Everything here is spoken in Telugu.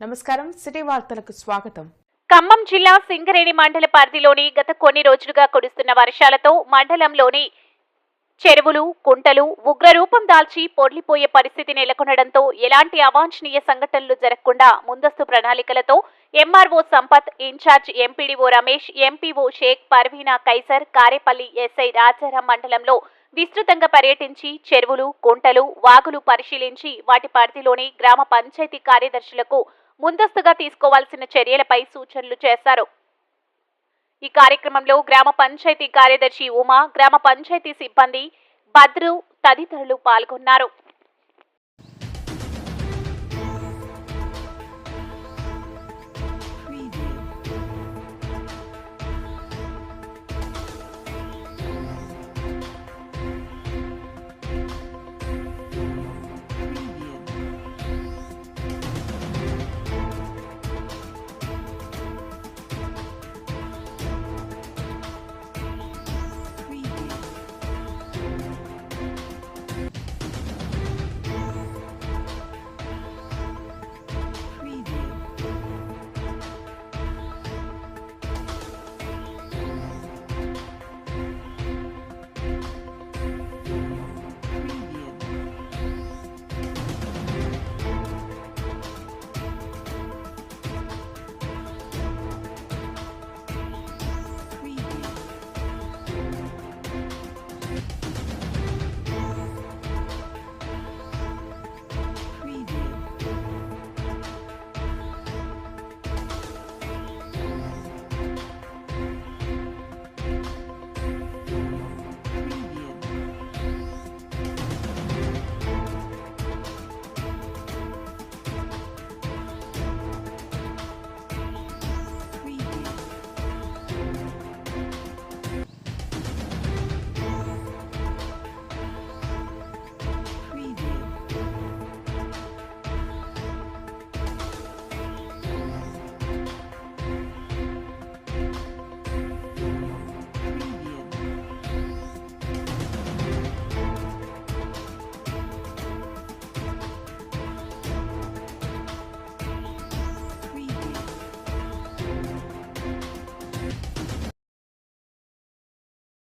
నమస్కారం. సిటీ వార్తలకు స్వాగతం. ఖమ్మం జిల్లా సింగరేణి మండల పరిధిలోని గత కొన్ని రోజులుగా కురుస్తున్న వర్షాలతో మండలంలోని చెరువులు కుంటలు ఉగ్రరూపం దాల్చి పొర్లిపోయే పరిస్థితి నెలకొనడంతో ఎలాంటి అవాంఛనీయ సంఘటనలు జరగకుండా ముందస్తు ప్రణాళికలతో MRO Sampath in charge MPDO Ramesh MPO Sheikh Parveena Kaiser Karepalli SI Rajaram మండలంలో విస్తృతంగా పర్యటించి చెరువులు కుంటలు వాగులు పరిశీలించి వాటి పరిధిలోని గ్రామ పంచాయతీ కార్యదర్శులకు ముందస్తుగా తీసుకోవాల్సిన చర్యలపై సూచనలు చేశారు. ఈ కార్యక్రమంలో గ్రామ పంచాయతీ కార్యదర్శి ఉమా గ్రామ పంచాయతీ సిబ్బంది భద్రు తదితరులు పాల్గొన్నారు.